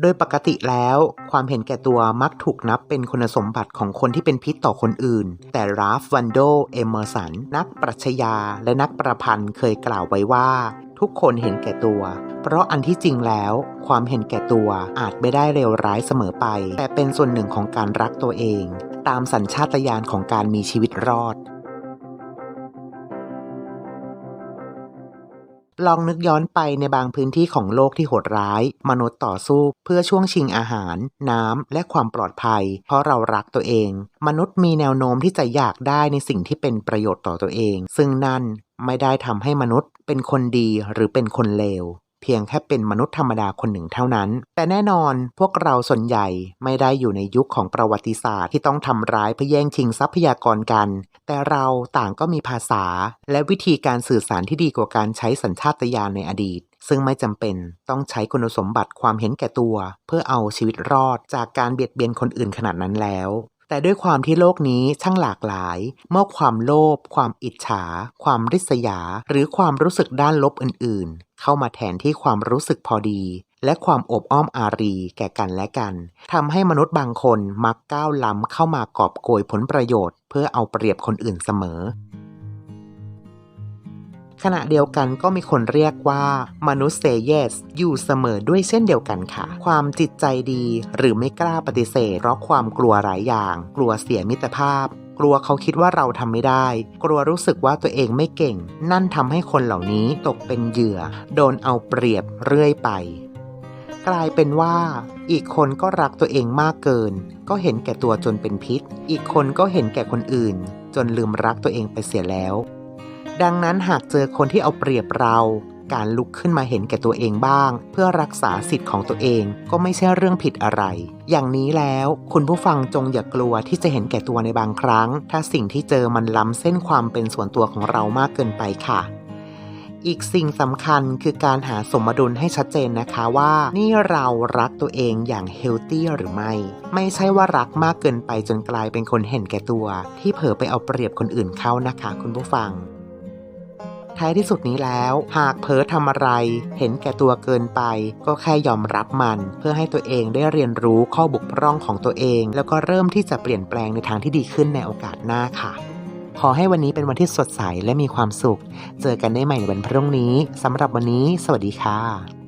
โดยปกติแล้วความเห็นแก่ตัวมักถูกนับเป็นคุณสมบัติของคนที่เป็นพิษต่อคนอื่น แต่ราฟวันโด เอเมอร์สัน นักปรัชญาและนักประพันธ์เคยกล่าวไว้ว่า ทุกคนเห็นแก่ตัว เพราะอันที่จริงแล้ว ความเห็นแก่ตัวอาจไม่ได้เลวร้ายเสมอไป แต่เป็นส่วนหนึ่งของการรักตัวเอง ตามสัญชาตญาณของการมีชีวิตรอด ลองนึกย้อนไปในบางพื้นที่ของโลกที่โหดร้าย มนุษย์ต่อสู้เพื่อช่วงชิงอาหาร น้ำ และความปลอดภัย เพราะเรารักตัวเอง มนุษย์มีแนวโน้มที่จะอยากได้ในสิ่งที่เป็นประโยชน์ต่อตัวเอง ซึ่งนั่นไม่ได้ทำให้มนุษย์เป็นคนดีหรือเป็นคนเลว เพียงแค่เป็นมนุษย์ธรรมดาคนหนึ่งเท่านั้น แต่แน่นอนพวกเราส่วนใหญ่ไม่ได้อยู่ในยุคของประวัติศาสตร์ที่ต้องทำร้ายเพื่อแย่งชิงทรัพยากรกัน แต่เราต่างก็มีภาษา และวิธีการสื่อสารที่ดีกว่าการใช้สัญชาตญาณในอดีต ซึ่งไม่จำเป็นต้องใช้คุณสมบัติความเห็นแก่ตัว เพื่อเอาชีวิตรอดจากการเบียดเบียนคนอื่นขนาดนั้นแล้ว แต่ด้วยความที่โลกนี้ช่างหลากหลาย เมื่อความโลภ ความอิจฉา ความริษยา หรือความรู้สึกด้านลบอื่นๆ เข้ามาแทนที่ความรู้สึกพอดี และความอบอ้อมอารีแก่กันและกันทำให้มนุษย์บางคนมักก้าวล้ำเข้ามากอบโกยผลประโยชน์ เพื่อเอาเปรียบคนอื่นเสมอ ขณะเดียวกันก็มีคนเรียกว่ามนุษย์เซเยสอยู่เสมอด้วยเช่นเดียวกันค่ะ ความจิตใจดีหรือไม่กล้าปฏิเสธ เพราะความกลัวหลายอย่าง กลัวเสียมิตรภาพกลัวเขาคิดว่าเราทำไม่ได้ กลัวรู้สึกว่าตัวเองไม่เก่ง นั่นทำให้คนเหล่านี้ตกเป็นเหยื่อ โดนเอาเปรียบเรื่อยไป กลายเป็นว่า อีกคนก็รักตัวเองมากเกิน ก็เห็นแก่ตัวจนเป็นพิษ อีกคนก็เห็นแก่คนอื่น จนลืมรักตัวเองไปเสียแล้ว ดังนั้นหากเจอคนที่เอาเปรียบเรา การลุกขึ้นมาเห็นแก่ตัวเองบ้าง เพื่อรักษาสิทธิ์ของตัวเองก็ไม่ใช่เรื่องผิดอะไร อย่างนี้แล้วคุณผู้ฟังจงอย่ากกลัวที่จะเห็นแก่ตัวในบางครั้ง ถ้าสิ่งที่เจอมันล้ำเส้นความเป็นส่วนตัวของเรามากเกินไปค่ะอีกสิ่งสำคัญคือการหาสมดุลให้ชัดเจนนะคะว่านี่เรารักตัวเองอย่างเฮลตี้หรือไม่ ไม่ใช่ว่ารักมากเกินไปจนกลายเป็นคนเห็นแก่ตัว ที่เผลอไปเอาเปรียบคนอื่นเข้านะคะคุณผู้ฟัง ท้ายที่สุดนี้แล้ว หากเพ้อทำอะไร เห็นแก่ตัวเกินไป ก็แค่ยอมรับมัน เพื่อให้ตัวเองได้เรียนรู้ข้อบกพร่องของตัวเอง แล้วก็เริ่มที่จะเปลี่ยนแปลงในทางที่ดีขึ้นในโอกาสหน้าค่ะ ขอให้วันนี้เป็นวันที่สดใสและมีความสุข เจอกันได้ใหม่ในวันพรุ่งนี้สำหรับวันนี้ สวัสดีค่ะ